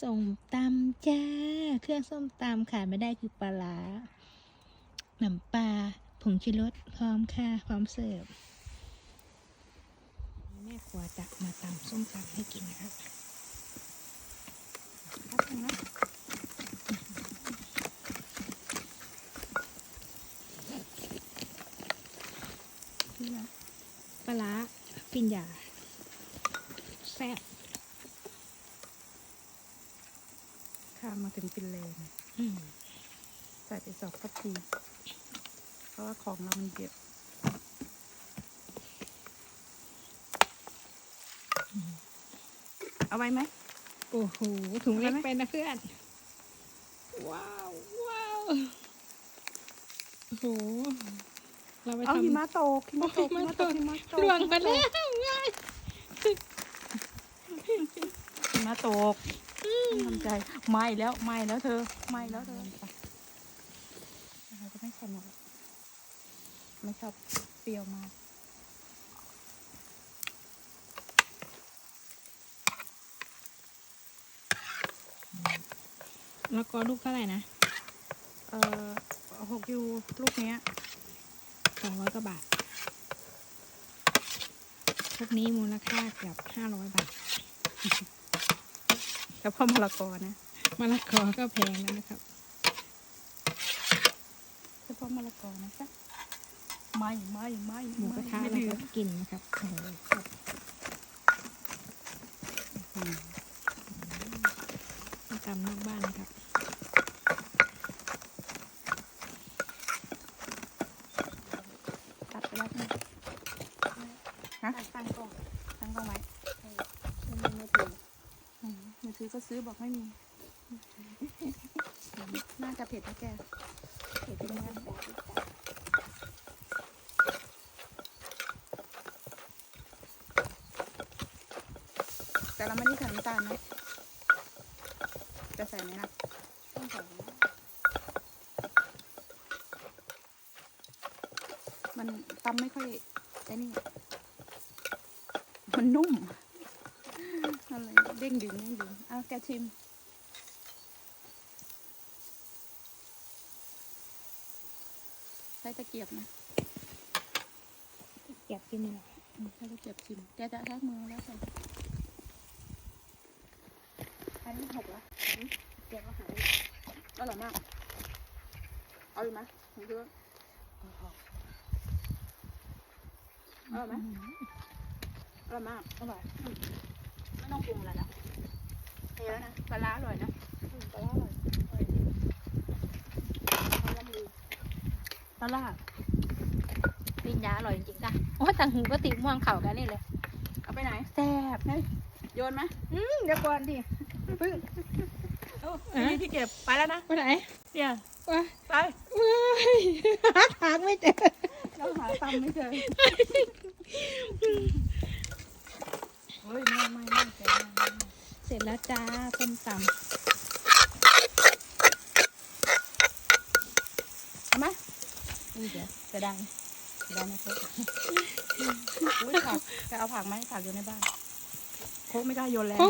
ส้มตำจ้า เครื่องส้มตำขาดไม่ได้คือปลาร้าน้ำปลาผงชูรสพร้อมค่ะ พร้อมเสิร์ฟแม่ครัวจะมาตำส้มตำให้กินนะครับครับนะนี่นะปลาร้าปิญญาแซ่บ ข้ามมาถึงฟินแลนด์อืมใส่ไปสองทัพพีเพราะว่าของเรามันเยอะเอาไว้ไหมโอ้โหถุงเล็กเอาไหมไปนะเพื่อน ว้าว ว้าว โอ้โห เราไปเอาทำหิมะตกหิมะตกหิหิมะมะตตกกหิมะตกล่วงไปแล้วง่ายหิมะตก ต้องทำใจไหม้แล้วไหม้แล้วเธอไหม้แล้วเธอไปเราจะไม่ใส่หมดไม่ชอบเปรี้ยวมากแล้วก็ลูกเท่าไหร่นะ เอ่อหกยูลูกเนี้ยสองร้อยกว่าบาท พวกนี้มูลค่าเกือบห้าร้อยบาท เฉพาะมะละกอนะมะละกอก็แพงแล้วนะครับเฉพาะมะละกอนะจ๊ะไหม้ไหม้ไหม้หมูกระทะไม่เราเหลืก็อกินนะครับโอ้โหอืมส้มตำนอกบ้านนะครับตัดไปแล้วใช่ไหมฮะตั้งกล้องตั้งกล้องไว้มือถืออื มมือถือก็ซื้อบอกไม่มี น่าจะเผ็ดนะแก เผ็ดจริงนะแต่เราไม่ได้ใส่น้ำตาลนะ จะใส่ไหมล่ะต้องใส่นะมันตำไม่ค่อยไอ้นี่ มันนุ่ม อะไรเด้งดึงเด้งดึงเอาแกชิมใช้ตะเกียบนะเก็บกินนี่แหละอืมใช้ตะเกียบชิมแกจะใช้มือแล้วกันอันนี้หกแล้วอืมแกก็หายอร่อยมาก เอาอยู่ไหมผมคิดว่าอร่อยไหมอร่อยมากอร่อยอืมไม่ต้องปรุงอะไรละ เยอะนะปลาร้าอร่อยนะอืมปลาร้าอร่อยอร่อยจริงปลาร้าดีปลาร้าปิญญาอร่อยจริงๆจ้ะโอ้ยต่างหูก็ติม่วงเข่ากันนี่เลย เอาไปไหนแซ่บเฮ้ยโยนไหมอืมเดี๋ยวก่อนดิพึ่งโอ้ยที่เก็บไปแล้วนะไปไหนเนี่ยว้าไปว้ายหาทางไม่เจอเราหาตำไม่เจอเฮ้ยไม่ไม่ไม่เจอไม่ไม่ เส ร็จแล้วจ้าส้มตเอาไหมนี่เดี๋ยวจะดังจะดังนะโค้กอุ้ยผักจะเอาผักไหมผักอยู่ในบ้าน โค้กไม่กล้าโยนแรงำ